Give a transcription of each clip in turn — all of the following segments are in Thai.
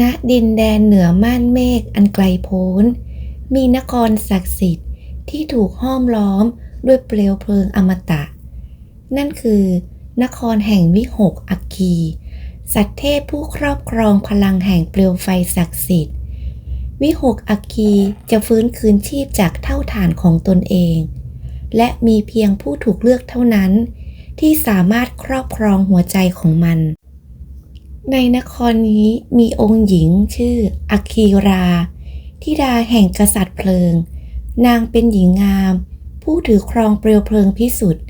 ณดินแดนเหนือม่านเมฆอันไกลโพ้น มีนครศักดิ์สิทธิ์ที่ถูกห้อมล้อมด้วยเปลวเพลิงอมตะ นั่นคือ นครแห่งวิหกอัคคี สัตว์เทพผู้ครอบครองพลังแห่งเปลวไฟศักดิ์สิทธิ์ วิหกอัคีจะฟื้นคืนชีพจากเท่าฐานของตนเอง และมีเพียงผู้ถูกเลือกเท่านั้น ที่สามารถครอบครองหัวใจของมัน ในนครนี้มีองค์หญิงชื่ออัคีราธิดาแห่งกษัตริย์เพลิง นางเป็นหญิงงาม ผู้ถือครองเปลวเพลิงพิสุทธิ์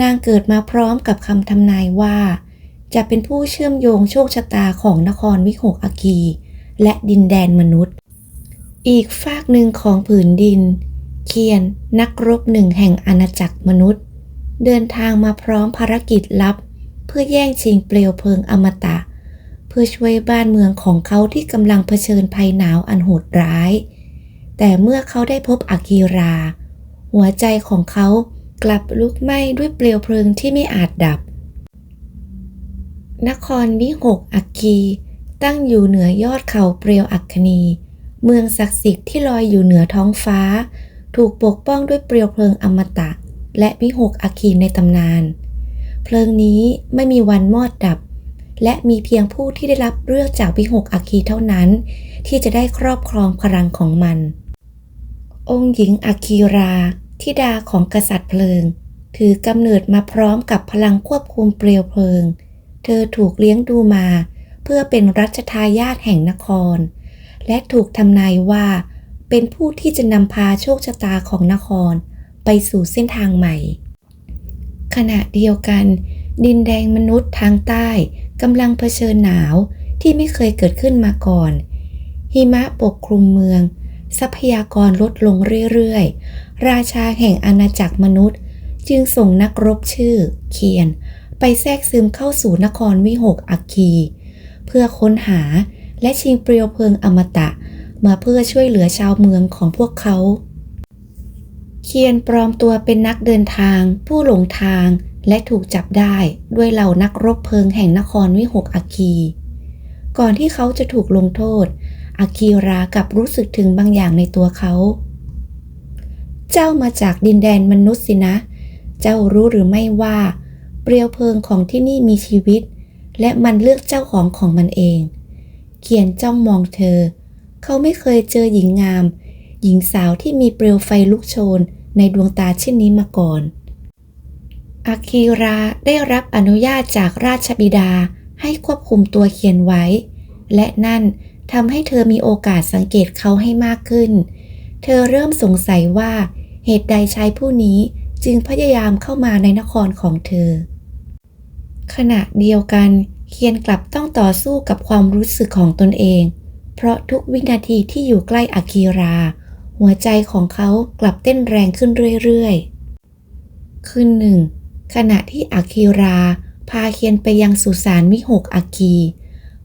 นางเกิดมาพร้อมกับคำทำนายว่า จะเป็นผู้เชื่อมโยงโชคชะตาของนครวิหกอาคี และดินแดนมนุษย์ อีกฝากหนึ่งของผืนดิน เคียนนักรบหนึ่งแห่งอาณาจักรมนุษย์ เดินทางมาพร้อมภารกิจลับ เพื่อแย่งชิงเปลวเพลิงอมตะ พื่อช่วยบ้านเมืองของเขาที่กำลังเผชิญภัยหนาวอันโหดร้าย แต่เมื่อเขาได้พบอากีรา หัวใจของเขากลับลุกไหม้ด้วยเปลวเพลิงที่ไม่อาจดับ นครวิหกอัคคีตั้งอยู่เหนือยอดเขาเปลวอัคคณีเมืองศักดิ์สิทธิ์ที่ลอยอยู่เหนือท้องฟ้า ถูกปกป้องด้วยเปลวเพลิงอมตะ และวิหกอัคคีในตำนาน เพลิงนี้ไม่มีวันมอดดับ และมีเพียงผู้ที่ได้รับเลือกจากวิหกอัคคีเท่านั้น ที่จะได้ครอบครองพลังของมัน องค์หญิงอาคีราธิดาของกษัตริย์เพลิง ถือกำเนิดมาพร้อมกับพลังควบคุมเปลวเพลิง เธอถูกเลี้ยงดูมา เพื่อเป็นรัชทายาทแห่งนคร และถูกทำนายว่า เป็นผู้ที่จะนำพาโชคชะตาของนคร ไปสู่เส้นทางใหม่ ขณะเดียวกัน ดินแดงมนุษย์ทางใต้กำลังเผชิญหนาวที่ไม่เคยเกิดขึ้นมาก่อน หิมะปกคลุมเมือง ทรัพยากรลดลงเรื่อยๆ ราชาแห่งอาณาจักรมนุษย์ จึงส่งนักรบชื่อ เคียน ไปแทรกซึมเข้าสู่นครวิหกอัคคี เพื่อค้นหาและชิงเปลวเพลิงอมตะ มาเพื่อช่วยเหลือชาวเมืองของพวกเขา เคียนปลอมตัวเป็นนักเดินทาง ผู้หลงทาง และถูกจับได้ด้วยเหล่านักรบเพลิงแห่งนครวิหกอัคคี ก่อนที่เขาจะถูกลงโทษ อาคีรากับรู้สึกถึงบางอย่างในตัวเขา เจ้ามาจากดินแดนมนุษย์สินะ เจ้ารู้หรือไม่ว่า เปลวเพลิงของที่นี่มีชีวิต และมันเลือกเจ้าของของมันเอง เขียนจ้องมองเธอ เขาไม่เคยเจอหญิงงาม หญิงสาวที่มีเปลวไฟลุกโชนในดวงตาเช่นนี้มาก่อน อาคีราได้รับอนุญาตจากราชบิดาให้ควบคุมตัวเขียนไว้ และนั่นทำให้เธอมีโอกาสสังเกตเขาให้มากขึ้น เธอเริ่มสงสัยว่าเหตุใดชายผู้นี้จึงพยายามเข้ามาในนครของเธอ ขณะเดียวกันเคียนกลับต้องต่อสู้กับความรู้สึกของตนเอง เพราะทุกวินาทีที่อยู่ใกล้อากีรา หัวใจของเขากลับเต้นแรงขึ้นเรื่อยๆ คืนหนึ่ง ขณะที่อากีรา พาเคียนไปยังสุสานมิหกอากี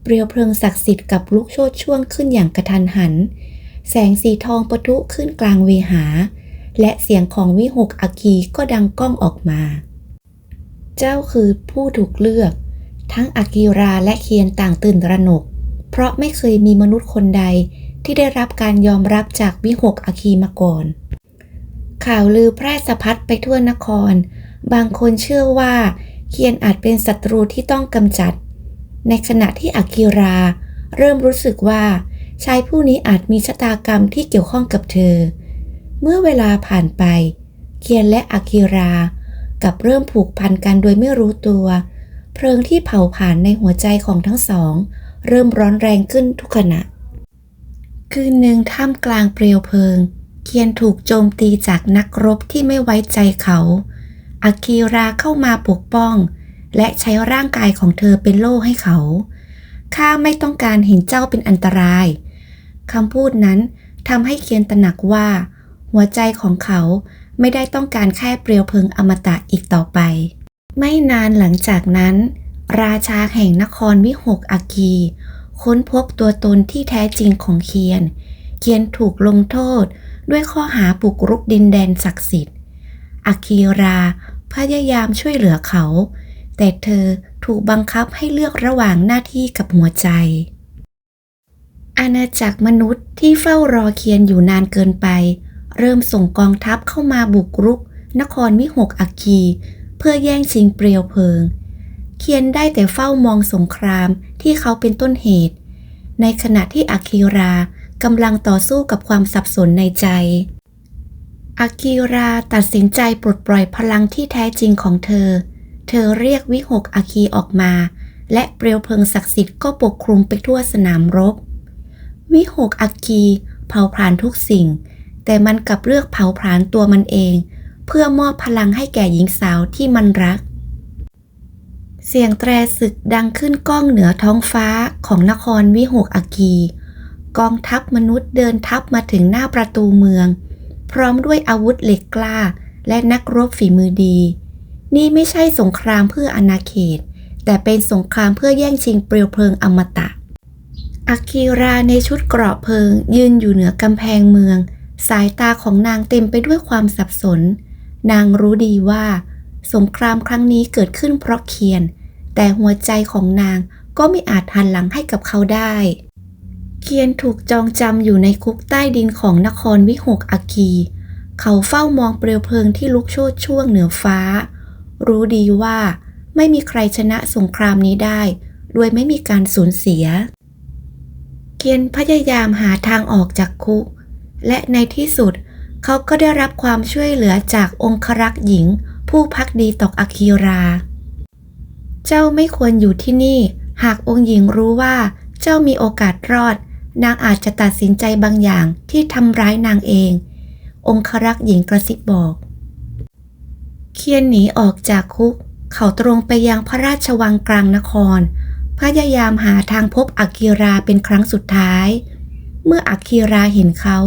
เปลวเพลิงศักดิ์สิทธิ์กับลุกโชดช่วงขึ้นอย่างกระทันหัน แสงสีทองปะทุขึ้นกลางเวหา และเสียงของวิหกอากีก็ดังก้องออกมา เจ้าคือผู้ถูกเลือก ทั้งอากีราและเคียนต่างตื่นตระหนก เพราะไม่เคยมีมนุษย์คนใดที่ได้รับการยอมรับจากวิหกอากีมาก่อน ข่าวลือแพร่สะพัดไปทั่วนคร บางคนเชื่อว่า เคียนอาจเป็นศัตรูที่ต้องกำจัด ในขณะที่อากิรา เริ่มรู้สึกว่าชายผู้นี้อาจมีชะตากรรมที่เกี่ยวข้องกับเธอ เมื่อเวลาผ่านไป เคียนและอากิรากับเริ่มผูกพันกันโดยไม่รู้ตัว เพลิงที่เผาผ่านในหัวใจของทั้งสอง เริ่มร้อนแรงขึ้นทุกขณะ คืนหนึ่งท่ามกลางเปลวเพลิง เคียนถูกโจมตีจากนักรบที่ไม่ไว้ใจเขา อากิราเข้ามาปกป้อง และใช้ร่างกายของเธอเป็นโล่ให้เขา ข้าไม่ต้องการเห็นเจ้าเป็นอันตราย คำพูดนั้นทำให้เคียนตระหนักว่า หัวใจของเขาไม่ได้ต้องการแค่เปลวเพลิงอมตะอีกต่อไป ไม่นานหลังจากนั้น ราชาแห่งนครวิหกอากีค้นพบตัวตนที่แท้จริงของเคียน เคียนถูกลงโทษด้วยข้อหาปุกรุกดินแดนศักดิ์สิทธิ์ อาคีราพยายามช่วยเหลือเขา แต่เธอถูกบังคับให้เลือกระหว่างหน้าที่กับหัวใจ อาณาจักรมนุษย์ที่เฝ้ารอเคียนอยู่นานเกินไป เริ่มส่งกองทัพเข้ามาบุกรุก นครมิหกอัคคี เพื่อแย่งชิงเปลวเพลิง เคียนได้แต่เฝ้ามองสงครามที่เขาเป็นต้นเหตุ ในขณะที่อาคิรากำลังต่อสู้กับความสับสนในใจ อากิราตัดสินใจปลดปล่อยพลังที่แท้จริงของเธอ เธอเรียกวิหกอาคีออกมา และเปลวเพลิงศักดิ์สิทธิ์ก็ปกคลุมไปทั่วสนามรบ วิหกอาคีเผาผลาญทุกสิ่ง แต่มันกลับเลือกเผาผลาญตัวมันเอง เพื่อมอบพลังให้แก่หญิงสาวที่มันรัก เสียงแตรศึกดังขึ้นก้องเหนือท้องฟ้าของนครวิหกอาคี กองทัพมนุษย์เดินทัพมาถึงหน้าประตูเมือง พร้อมด้วยอาวุธเหล็กกล้า และนักรบฝีมือดี นี่ไม่ใช่สงครามเพื่ออาณาเขต แต่เป็นสงครามเพื่อแย่งชิงเปลวเพลิงอมตะอากิราในชุดเกราะเพลิง ยืนอยู่เหนือกำแพงเมือง สายตาของนางเต็มไปด้วยความสับสน นางรู้ดีว่า สงครามครั้งนี้เกิดขึ้นเพราะเคียน แต่หัวใจของนางก็ไม่อาจหันหลังให้กับเขาได้ เคียนถูกจองจำอยู่ในคุกใต้ดินของนครวิหกอาคี เขาเฝ้ามองเปลวเพลิงที่ลุกโชนช่วงเหนือฟ้า รู้ดีว่าไม่มีใครชนะสงครามนี้ได้ โดยไม่มีการสูญเสีย เคียนพยายามหาทางออกจากคุก และในที่สุดเขาก็ได้รับความช่วยเหลือจากองครักษ์หญิง ผู้พักดีต่ออาคิรา เจ้าไม่ควรอยู่ที่นี่ หากองค์หญิงรู้ว่า เจ้ามีโอกาสรอด นางอาจจะตัดสินใจบางอย่างที่ทำร้ายนางเอง องครักษ์หญิงกระซิบบอก เคียนหนีออกจากคุก เขาตรงไปยังพระราชวังกลางนคร พยายามหาทางพบอากิราเป็นครั้งสุดท้าย เมื่ออากิราเห็นเขา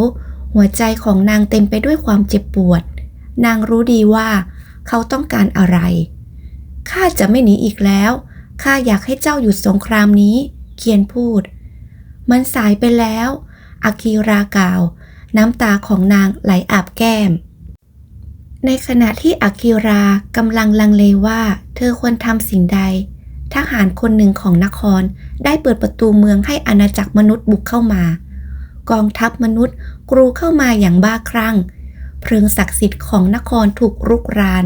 หัวใจของนางเต็มไปด้วยความเจ็บปวด นางรู้ดีว่าเขาต้องการอะไร ข้าจะไม่หนีอีกแล้ว ข้าอยากให้เจ้าหยุดสงครามนี้ เคียนพูด มันสายไปแล้วอากิรากล่าว น้ำตาของนางไหลอาบแก้ม ในขณะที่อากิรากำลังลังเลว่า เธอควรทำสิ่งใด ทหารคนหนึ่งของนครได้เปิดประตูเมืองให้อาณาจักรมนุษย์บุกเข้ามากองทัพมนุษย์กรูเข้ามาอย่างบ้าคลั่ง เพลิงศักดิ์สิทธิ์ของนครถูกรุกราน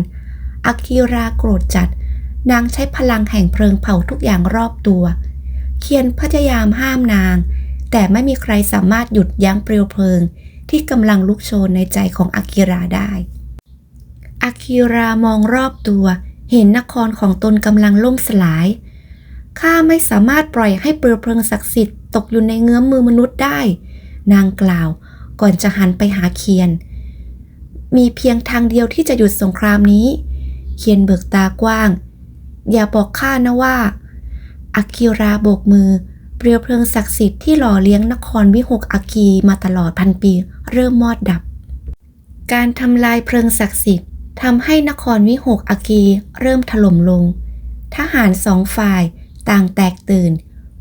อากิราโกรธจัด นางใช้พลังแห่งเพลิงเผาทุกอย่างรอบตัว เคียนพยายามห้ามนาง แต่ไม่มีใครสามารถหยุดยั้งเปลวเพลิง ที่กำลังลุกโชนในใจของอากิราได้ อากิรามองรอบตัว เห็นนครของตนกำลังล่มสลาย ข้าไม่สามารถปล่อยให้เปลวเพลิงศักดิ์สิทธิ์ตกอยู่ในเงื้อมมือมนุษย์ได้ นางกล่าวก่อนจะหันไปหาเคียน มีเพียงทางเดียวที่จะหยุดสงครามนี้ เคียนเบิกตากว้าง อย่าบอกข้านะว่าอากิราโบกมือ เปลวเพลิงศักดิ์สิทธิ์ที่หล่อเลี้ยงนครวิหกอาคีมาตลอดพันปี เริ่มมอดดับ การทำลายเพลิงศักดิ์สิทธิ์ทำให้นครวิหกอากีเริ่มถล่มลง ทหารสองฝ่ายต่างแตกตื่น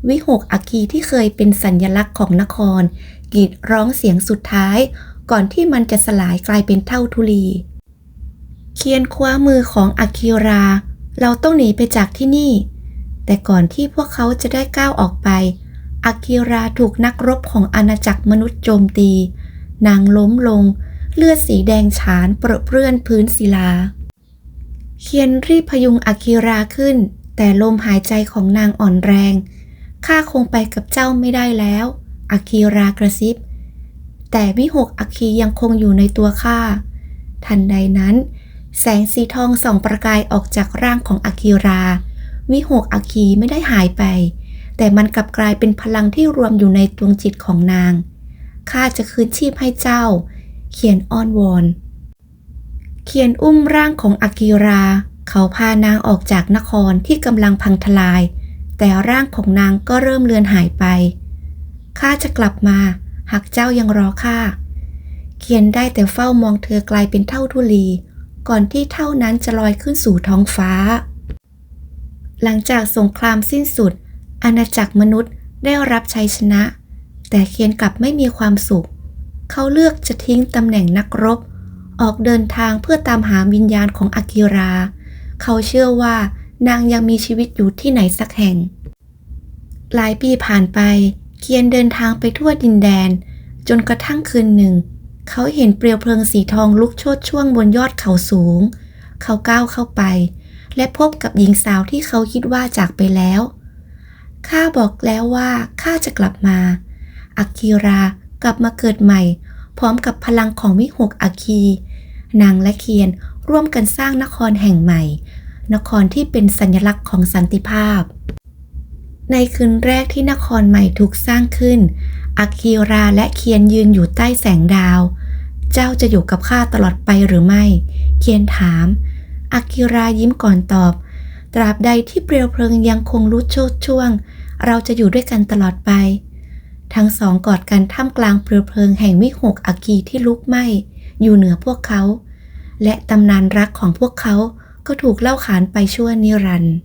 วิหกอากีที่เคยเป็นสัญญลักษณ์ของนครกรีดร้องเสียงสุดท้าย ก่อนที่มันจะสลายกลายเป็นเท่าทุลี เคียนคว้ามือของอากิรา เราต้องหนีไปจากที่นี่ แต่ก่อนที่พวกเขาจะได้ก้าวออกไป อากิราถูกนักรบของอาณาจักรมนุษย์โจมตี นางล้มลง เลือดสีแดงฉานเปรอะเปื้อนพื้นศิลา เคียนรีบพยุงอากิราขึ้น แต่ลมหายใจของนางอ่อนแรง ข้าคงไปกับเจ้าไม่ได้แล้ว อากิรากระซิบ แต่วิหกอาคียังคงอยู่ในตัวข้า ทันใดนั้น แสงสีทองส่องประกายออกจากร่างของอากิรา วิหกอาคีไม่ได้หายไป แต่มันกลับกลายเป็นพลังที่รวมอยู่ในดวงจิตของนาง ข้าจะคืนชีพให้เจ้า เขียนอ้อนวอน เขียนอุ้มร่างของอากิรา เขาพานางออกจากนครที่กำลังพังทลาย แต่ร่างของนางก็เริ่มเลือนหายไป ข้าจะกลับมา หากเจ้ายังรอข้า เขียนได้แต่เฝ้ามองเธอกลายเป็นเท่าทุลี ก่อนที่เท่านั้นจะลอยขึ้นสู่ท้องฟ้า หลังจากสงครามสิ้นสุด อาณาจักรมนุษย์ได้รับชัยชนะ แต่เคียนกลับไม่มีความสุข เขาเลือกจะทิ้งตำแหน่งนักรบ ออกเดินทางเพื่อตามหาวิญญาณของอากิรา เขาเชื่อว่านางยังมีชีวิตอยู่ที่ไหนสักแห่ง หลายปีผ่านไปเเคียนเดินทางไปทั่วดินแดน จนกระทั่งคืนหนึ่ง เขาเห็นเปลวเพลิงสีทองลุกโชดช่วงบนยอดเขาสูง เขาก้าวเข้าไป และพบกับหญิงสาวที่เขาคิดว่าจากไปแล้ว ข้าบอกแล้วว่าข้าจะกลับมา อากิรากลับมาเกิดใหม่ พร้อมกับพลังของวิหกอาคี นางและเคียนร่วมกันสร้างนครแห่งใหม่ นครที่เป็นสัญลักษณ์ของสันติภาพ ในคืนแรกที่นครใหม่ถูกสร้างขึ้น อากิราและเคียนยืนอยู่ใต้แสงดาว เจ้าจะอยู่กับข้าตลอดไปหรือไม่ เคียนถาม อากิรายิ้มก่อนตอบ ตราบใดที่เปลวเพลิงยังคงรุดโชดช่วง เราจะอยู่ด้วยกันตลอดไป ทั้งสองกอดกันท่ามกลางเปลวเพลิงแห่งวิหกอากีที่ลุกไหม้อยู่เหนือพวกเขา และตำนานรักของพวกเขาก็ถูกเล่าขานไปชั่วนิรันดร์